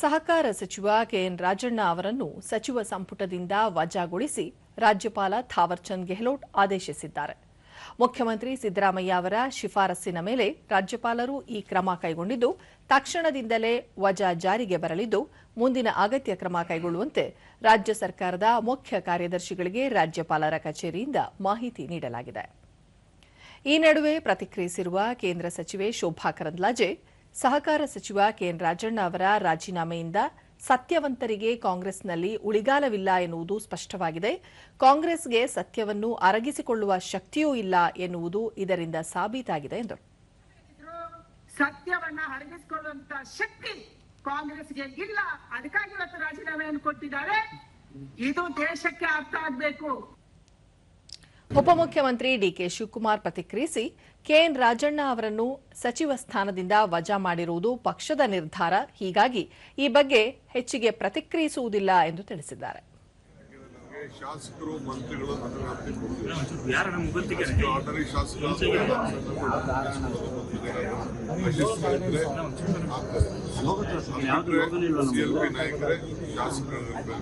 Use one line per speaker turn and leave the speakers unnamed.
ಸಹಕಾರ ಸಚಿವ ಕೆಎನ್ ರಾಜಣ್ಣ ಅವರನ್ನು ಸಚಿವ ಸಂಪುಟದಿಂದ ವಜಾಗೊಳಿಸಿ ರಾಜ್ಯಪಾಲ ಥಾವರ್ಚಂದ್ ಗೆಹ್ಲೋಟ್ ಆದೇಶಿಸಿದ್ದಾರೆ. ಮುಖ್ಯಮಂತ್ರಿ ಸಿದ್ದರಾಮಯ್ಯ ಅವರ ಶಿಫಾರಸ್ಸಿನ ಮೇಲೆ ರಾಜ್ಯಪಾಲರು ಈ ಕ್ರಮ ಕೈಗೊಂಡಿದ್ದು, ತಕ್ಷಣದಿಂದಲೇ ವಜಾ ಜಾರಿಗೆ ಬರಲಿದ್ದು, ಮುಂದಿನ ಅಗತ್ಯ ಕ್ರಮ ಕೈಗೊಳ್ಳುವಂತೆ ರಾಜ್ಯ ಸರ್ಕಾರದ ಮುಖ್ಯ ಕಾರ್ಯದರ್ಶಿಗಳಿಗೆ ರಾಜ್ಯಪಾಲರ ಕಚೇರಿಯಿಂದ ಮಾಹಿತಿ ನೀಡಲಾಗಿದೆ. ಈ ನಡುವೆ ಪ್ರತಿಕ್ರಿಯಿಸಿರುವ ಕೇಂದ್ರ ಸಚಿವೆ ಶೋಭಾ ಕರಂದ್ಲಾಜೆ ಸಹಕಾರ ಸಚಿವ ಕೆಎನ್ ರಾಜಣ್ಣ ಅವರ ರಾಜೀನಾಮೆಯಿಂದ ಸತ್ಯವಂತರಿಗೆ ಕಾಂಗ್ರೆಸ್ನಲ್ಲಿ ಉಳಿಗಾಲವಿಲ್ಲ ಎನ್ನುವುದು ಸ್ಪಷ್ಟವಾಗಿದೆ. ಕಾಂಗ್ರೆಸ್ಗೆ ಸತ್ಯವನ್ನು ಅರಗಿಸಿಕೊಳ್ಳುವ ಶಕ್ತಿಯೂ ಇಲ್ಲ ಎನ್ನುವುದು ಇದರಿಂದ ಸಾಬೀತಾಗಿದೆ ಎಂದರು.
ಸತ್ಯವನ್ನ ಅರಗಿಸಿಕೊಳ್ಳುವಂತ ಶಕ್ತಿ ಕಾಂಗ್ರೆಸ್ಗೆ ಇಲ್ಲ. ಅದಕ್ಕಾಗಿ ಇವತ್ತು ರಾಜೀನಾಮೆಯನ್ನು ಕೊಟ್ಟಿದ್ದಾರೆ. ಇದು ದೇಶಕ್ಕೆ ಅರ್ಥ ಆಗ್ಬೇಕು.
ಉಪಮುಖ್ಯಮಂತ್ರಿ ಡಿಕೆ ಶಿವಕುಮಾರ್ ಪ್ರತಿಕ್ರಿಯಿಸಿ ಕೆಎನ್ ರಾಜಣ್ಣ ಅವರನ್ನು ಸಚಿವ ಸ್ಥಾನದಿಂದ ವಜಾ ಮಾಡಿರುವುದು ಪಕ್ಷದ ನಿರ್ಧಾರ. ಹೀಗಾಗಿ ಈ ಬಗ್ಗೆ ಹೆಚ್ಚಿಗೆ ಪ್ರತಿಕ್ರಿಯಿಸುವುದಿಲ್ಲ ಎಂದು ತಿಳಿಸಿದ್ದಾರೆ.
ಶಾಸಕರು ಮಂತ್ರಿಗಳು ಶಾಸಕರು